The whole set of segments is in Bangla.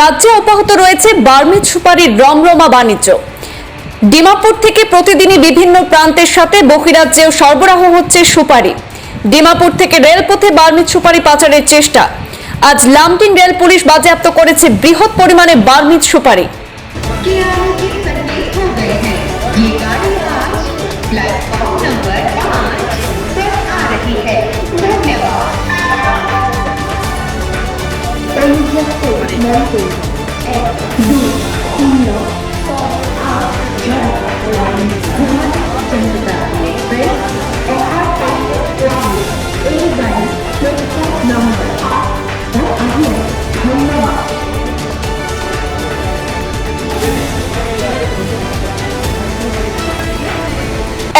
রাজ্যে অব্যাহত রয়েছে বার্মিজ সুপারির রমরমা বাণিজ্য। ডিমাপুর থেকে প্রতিদিনই বিভিন্ন প্রান্তের সাথে বহিরাজ্যেও সরবরাহ হচ্ছে সুপারি। ডিমাপুর থেকে রেলপথে বার্মিজ সুপারি পাচারের চেষ্টা। আজ লামটিং রেল পুলিশ বাজেয়াপ্ত করেছে বৃহৎ পরিমাণে বার্মিজ সুপারি। にやってなんていうのえ、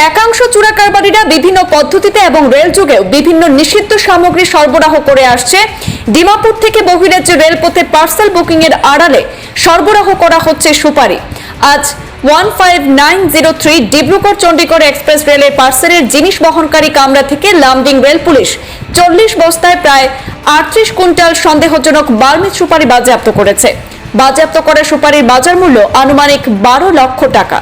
একাংশ চোরা কারবারিরা বিভিন্ন পদ্ধতিতে এবং রেল যুগেও বিভিন্ন নিষিদ্ধ সামগ্রী সরবরাহ করে আসছে। ডিমাপুর থেকে বহিরাজ্য রেলপথে পার্সেল বুকিং এর আড়ালে সরবরাহ করা হচ্ছে সুপারি। আজ one five nine zero three Dibrugarh Chandigarh express রেলের পার্সেলের জিনিস বহনকারী কামরা থেকে লামডিং রেল পুলিশ চল্লিশ বস্তায় প্রায় আটত্রিশ কুইন্টাল সন্দেহজনক বার্মিজ সুপারি বাজেয়াপ্ত করেছে। বাজেয়াপ্ত করা সুপারির বাজার মূল্য আনুমানিক বারো লক্ষ টাকা।